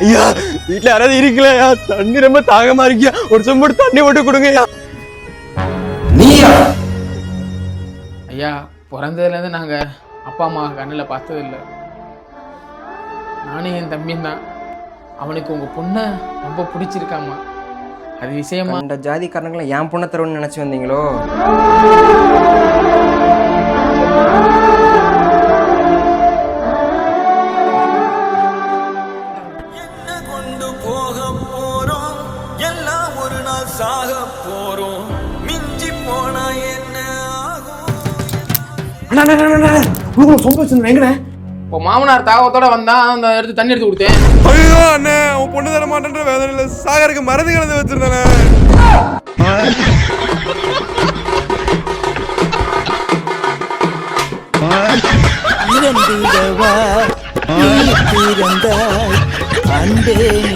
ஐயா வீட்டுல யாராவது இருக்கலையா தண்ணி ரொம்ப தாகமா இருக்கியா ஒரு சொம்பு தண்ணி மட்டும் கொடுங்கய்யா ஐயா. பிறந்ததுலேருந்து நாங்கள் அப்பா அம்மா கண்ணில் பார்த்ததில்ல. நானும் என் தம்பியும் தான். அவனுக்கு உங்கள் பொண்ணை ரொம்ப பிடிச்சிருக்காம்மா. அது விஷயமா? அந்த ஜாதிக்காரங்களை என் பொண்ணை தருவன்னு நினைச்சு வந்தீங்களோ? என்ன கொண்டு போக இப்போ மாமனார் தாகத்தோட வந்தா அந்த எடுத்து தண்ணி எடுத்து கொடுத்தேன். ஐயோ அண்ணே உன் பொண்ணு தர மாட்டேன்ற வேதனையில சாகருக்கு மருந்து கலந்து வச்சிருந்தானே. அன்பே நீ